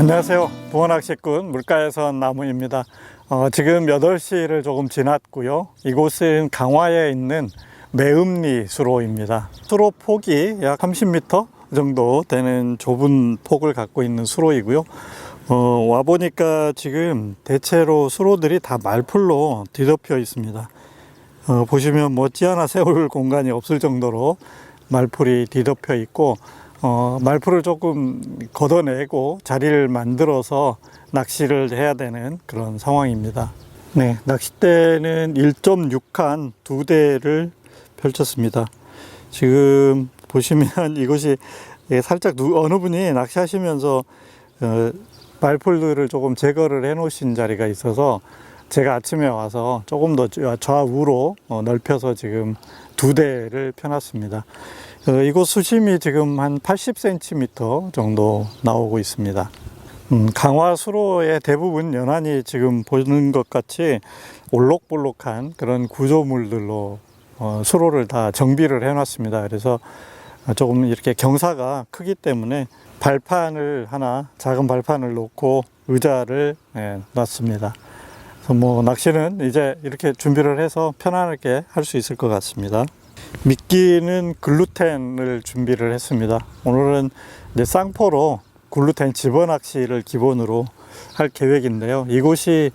안녕하세요. 부원낚시꾼 물가에서 나무입니다. 어, 지금 8시를 조금 지났고요. 이곳은 강화에 있는 매음리 수로입니다. 수로 폭이 약 30m 정도 되는 좁은 폭을 갖고 있는 수로이고요. 어, 와보니까 지금 대체로 수로들이 다 말풀로 뒤덮여 있습니다. 어, 보시면 뭐찌 하나 세울 공간이 없을 정도로 말풀이 뒤덮여 있고 어, 말풀을 조금 걷어내고 자리를 만들어서 낚시를 해야 되는 그런 상황입니다. 네, 낚싯대는 1.6칸 두 대를 펼쳤습니다. 지금 보시면 이곳이 예, 살짝 누, 어느 분이 낚시하시면서 어, 말풀들을 조금 제거를 해 놓으신 자리가 있어서 제가 아침에 와서 조금 더 좌우로 어, 넓혀서 지금 두 대를 펴놨습니다. 어, 이곳 수심이 지금 한 80cm 정도 나오고 있습니다. 음, 강화 수로의 대부분 연안이 지금 보는 것 같이 올록볼록한 그런 구조물들로 어, 수로를 다 정비를 해놨습니다. 그래서 조금 이렇게 경사가 크기 때문에 발판을 하나 작은 발판을 놓고 의자를 예, 놨습니다. 그래서 뭐 낚시는 이제 이렇게 준비를 해서 편안하게 할 수 있을 것 같습니다. 미끼는 글루텐을 준비를 했습니다. 오늘은 이제 쌍포로 글루텐 집어낚시를 기본으로 할 계획인데요. 이곳이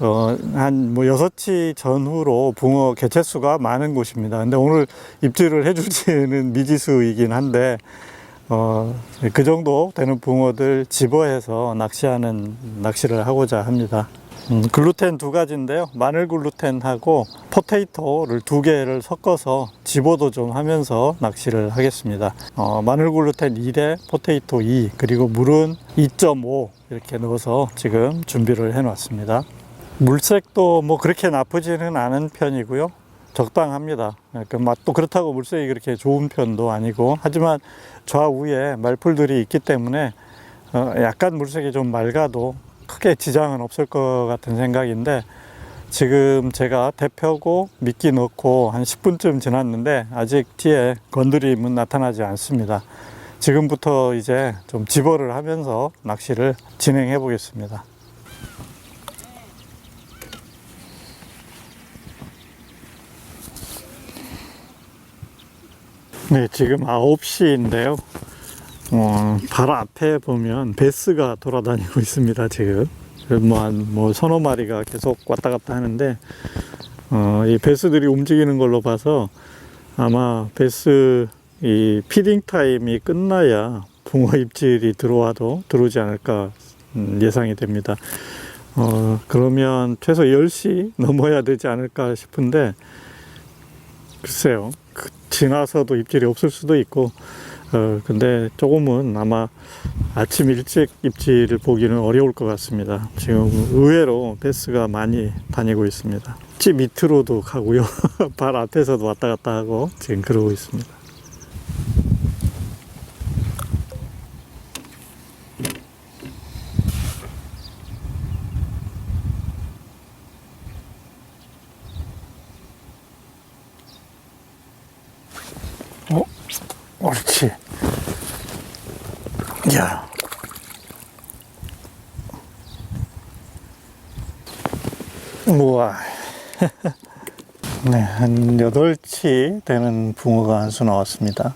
어, 한뭐 6시 전후로 붕어 개체수가 많은 곳입니다. 근데 오늘 입질을 해줄지는 미지수이긴 한데, 어, 그 정도 되는 붕어들 집어해서 낚시하는 낚시를 하고자 합니다. 음, 글루텐 두 가지인데요. 마늘 글루텐하고 포테이토를 두 개를 섞어서 집어도 좀 하면서 낚시를 하겠습니다. 어, 마늘 글루텐 2대 포테이토 2 그리고 물은 2.5 이렇게 넣어서 지금 준비를 해 놨습니다. 물색도 뭐 그렇게 나쁘지는 않은 편이고요. 적당합니다. 그 맛도 그렇다고 물색이 그렇게 좋은 편도 아니고 하지만 좌우에 말풀들이 있기 때문에 어, 약간 물색이 좀 맑아도 크게 지장은 없을 것 같은 생각인데 지금 제가 대표고 미끼 넣고 한 10분쯤 지났는데 아직 뒤에 건드림은 나타나지 않습니다. 지금부터 이제 좀 집어를 하면서 낚시를 진행해 보겠습니다. 네, 지금 9시인데요. 어, 바로 앞에 보면 베스가 돌아다니고 있습니다, 지금. 뭐, 한, 뭐, 서너 마리가 계속 왔다 갔다 하는데, 어, 이 베스들이 움직이는 걸로 봐서 아마 베스 이 피딩 타임이 끝나야 붕어 입질이 들어와도 들어오지 않을까 음, 예상이 됩니다. 어, 그러면 최소 10시 넘어야 되지 않을까 싶은데, 글쎄요. 그 지나서도 입질이 없을 수도 있고, 어, 근데 조금은 아마 아침 일찍 입질을 보기는 어려울 것 같습니다. 지금 의외로 베스가 많이 다니고 있습니다. 집 밑으로도 가고요. 발 앞에서도 왔다 갔다 하고 지금 그러고 있습니다. 옳지. 야. 우와. 네, 한 8치 되는 붕어가 한 수 나왔습니다.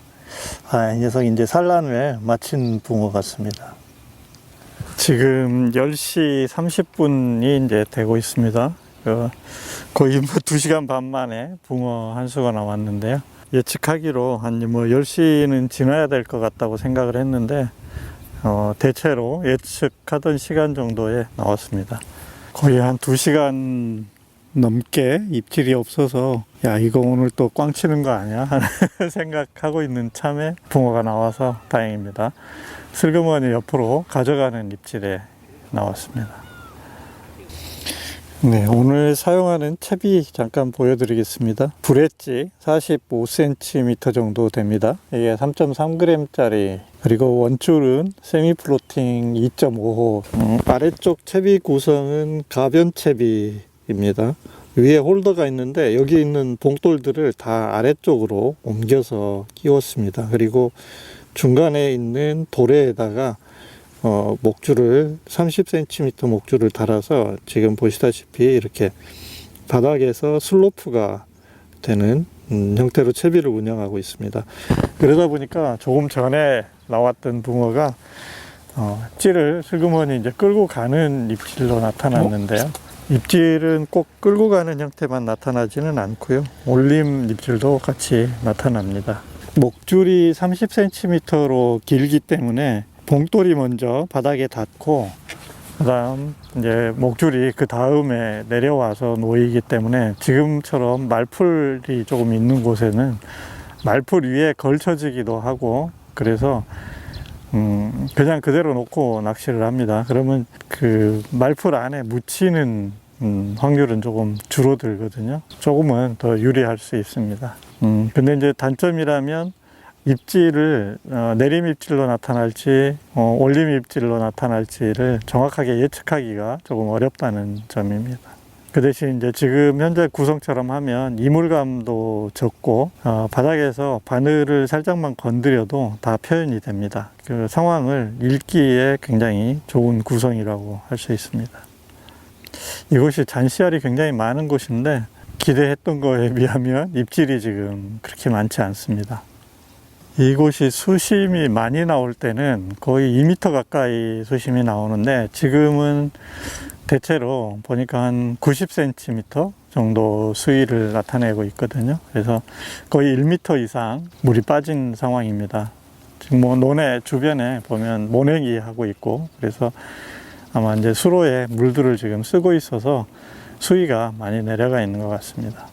아, 이 녀석 이제 산란을 마친 붕어 같습니다. 지금 10시 30분이 이제 되고 있습니다. 그 거의 뭐 2시간 반 만에 붕어 한 수가 나왔는데요. 예측하기로 한 뭐 10시는 지나야 될 것 같다고 생각을 했는데 어, 대체로 예측하던 시간 정도에 나왔습니다. 거의 한 2시간 넘게 입질이 없어서 야 이거 오늘 또 꽝 치는 거 아니야 하는 생각하고 있는 참에 붕어가 나와서 다행입니다. 슬그머니 옆으로 가져가는 입질에 나왔습니다. 네, 오늘 사용하는 채비 잠깐 보여드리겠습니다. 브렛지 45cm 정도 됩니다. 이게 3.3g짜리 그리고 원줄은 세미 플로팅 2.5호 음, 아래쪽 채비 구성은 가변 채비입니다. 위에 홀더가 있는데 여기 있는 봉돌들을 다 아래쪽으로 옮겨서 끼웠습니다. 그리고 중간에 있는 도래에다가 어, 목줄을 30cm 목줄을 달아서 지금 보시다시피 이렇게 바닥에서 슬로프가 되는 음, 형태로 채비를 운영하고 있습니다. 그러다 보니까 조금 전에 나왔던 붕어가 어, 찌를 슬그머니 이제 끌고 가는 입질로 나타났는데요. 입질은 꼭 끌고 가는 형태만 나타나지는 않고요. 올림 입질도 같이 나타납니다. 목줄이 30cm로 길기 때문에 봉돌이 먼저 바닥에 닿고 그다음 이제 목줄이 그 다음에 내려와서 놓이기 때문에 지금처럼 말풀이 조금 있는 곳에는 말풀 위에 걸쳐지기도 하고 그래서 음 그냥 그대로 놓고 낚시를 합니다. 그러면 그 말풀 안에 묻히는 음, 확률은 조금 줄어들거든요. 조금은 더 유리할 수 있습니다. 음 근데 이제 단점이라면 입질을 어, 내림 입질로 나타날지 어, 올림 입질로 나타날지를 정확하게 예측하기가 조금 어렵다는 점입니다. 그 대신 이제 지금 현재 구성처럼 하면 이물감도 적고 어, 바닥에서 바늘을 살짝만 건드려도 다 표현이 됩니다. 그 상황을 읽기에 굉장히 좋은 구성이라고 할 수 있습니다. 이곳이 잔씨알이 굉장히 많은 곳인데 기대했던 거에 비하면 입질이 지금 그렇게 많지 않습니다. 이곳이 수심이 많이 나올 때는 거의 2m 가까이 수심이 나오는데 지금은 대체로 보니까 한 90cm 정도 수위를 나타내고 있거든요. 그래서 거의 1m 이상 물이 빠진 상황입니다. 지금 뭐 논의 주변에 보면 모내기 하고 있고 그래서 아마 이제 수로에 물들을 지금 쓰고 있어서 수위가 많이 내려가 있는 것 같습니다.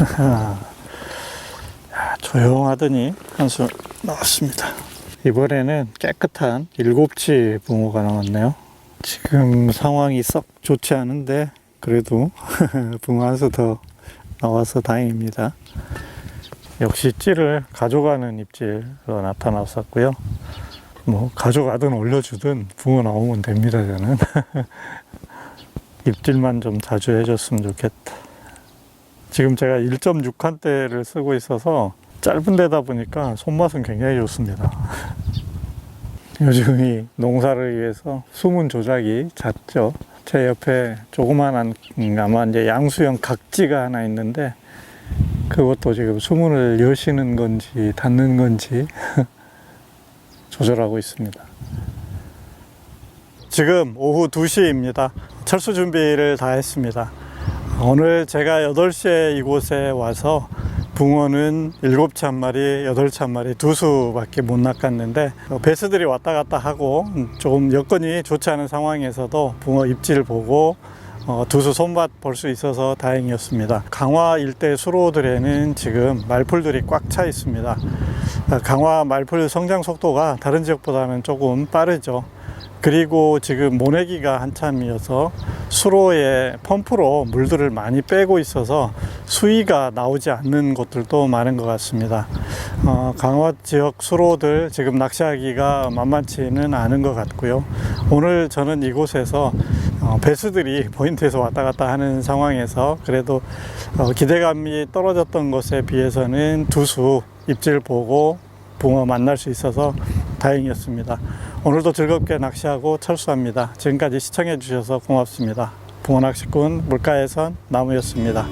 야, 조용하더니 한수 나왔습니다. 이번에는 깨끗한 일곱치 붕어가 나왔네요. 지금 상황이 썩 좋지 않은데 그래도 붕어 한 수 더 나와서 다행입니다. 역시 찌를 가져가는 입질로 나타났었고요. 뭐 가져가든 올려주든 붕어 나오면 됩니다 저는 입질만 좀 자주 해줬으면 좋겠다 지금 제가 1.6칸대를 쓰고 있어서 짧은 데다 보니까 손맛은 굉장히 좋습니다 요즘 이 농사를 위해서 수문 조작이 잦죠 제 옆에 조그만한 음, 아마 이제 양수형 각지가 하나 있는데 그것도 지금 수문을 여시는 건지 닫는 건지 조절하고 있습니다. 지금 오후 2시입니다. 철수 준비를 다 했습니다. 오늘 제가 8시에 이곳에 와서 붕어는 7치 한 마리, 8치 한 마리, 두 수밖에 못 낚았는데 어, 배스들이 왔다 갔다 하고 조금 여건이 좋지 않은 상황에서도 붕어 입질 보고 어, 두수 손맛 볼 수 있어서 다행이었습니다. 강화 일대 수로들에는 지금 말풀들이 꽉 차 있습니다. 아, 강화 말풀 성장 속도가 다른 지역보다는 조금 빠르죠. 그리고 지금 모내기가 한참이어서 수로에 펌프로 물들을 많이 빼고 있어서 수위가 나오지 않는 곳들도 많은 것 같습니다. 어, 강화 지역 수로들 지금 낚시하기가 만만치는 않은 것 같고요. 오늘 저는 이곳에서 어, 배수들이 포인트에서 왔다 갔다 하는 상황에서 그래도 어, 기대감이 떨어졌던 것에 비해서는 두수 입질 보고 붕어 만날 수 있어서 다행이었습니다. 오늘도 즐겁게 낚시하고 철수합니다. 지금까지 시청해 주셔서 고맙습니다. 붕어 낚시꾼 물가에선 나무였습니다.